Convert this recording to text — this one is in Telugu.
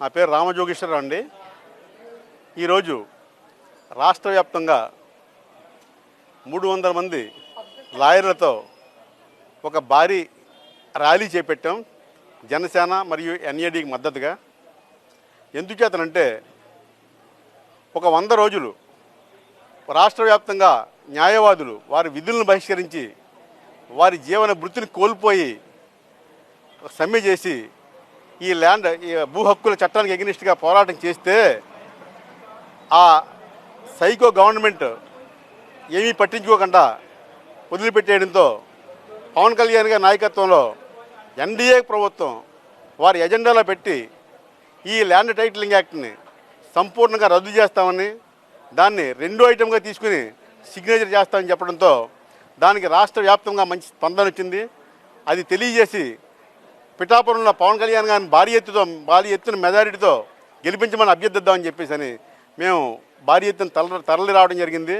నా పేరు రామజోగేశ్వరరావు అండి. ఈరోజు రాష్ట్ర వ్యాప్తంగా మూడు వందల మంది లాయర్లతో ఒక భారీ ర్యాలీ చేపట్టాం జనసేన మరియు ఎన్ఏడికి మద్దతుగా. ఎందుచేతనంటే ఒక వంద రోజులు రాష్ట్ర వ్యాప్తంగా న్యాయవాదులు వారి విధులను బహిష్కరించి వారి జీవన వృత్తిని కోల్పోయి సమ్మె చేసి ఈ ల్యాండ్ ఈ భూ హక్కుల చట్టానికి ఎగ్నిస్ట్గా పోరాటం చేస్తే ఆ సైకో గవర్నమెంట్ ఏమీ పట్టించుకోకుండా వదిలిపెట్టేయడంతో పవన్ కళ్యాణ్ గారి నాయకత్వంలో ఎన్డీఏ ప్రభుత్వం వారి ఎజెండాలో పెట్టి ఈ ల్యాండ్ టైటిలింగ్ యాక్ట్ని సంపూర్ణంగా రద్దు చేస్తామని దాన్ని రెండో ఐటెంగా తీసుకుని సిగ్నేచర్ చేస్తామని చెప్పడంతో దానికి రాష్ట్ర వ్యాప్తంగా మంచి స్పందన వచ్చింది. అది తెలియజేసి పిఠాపురంలో పవన్ కళ్యాణ్ గారిని భారీ ఎత్తుతో భారీ ఎత్తున మెజారిటీతో గెలిపించమని అభ్యర్థిద్దామని చెప్పేసి అని మేము భారీ ఎత్తున తరలి తరలి రావడం జరిగింది.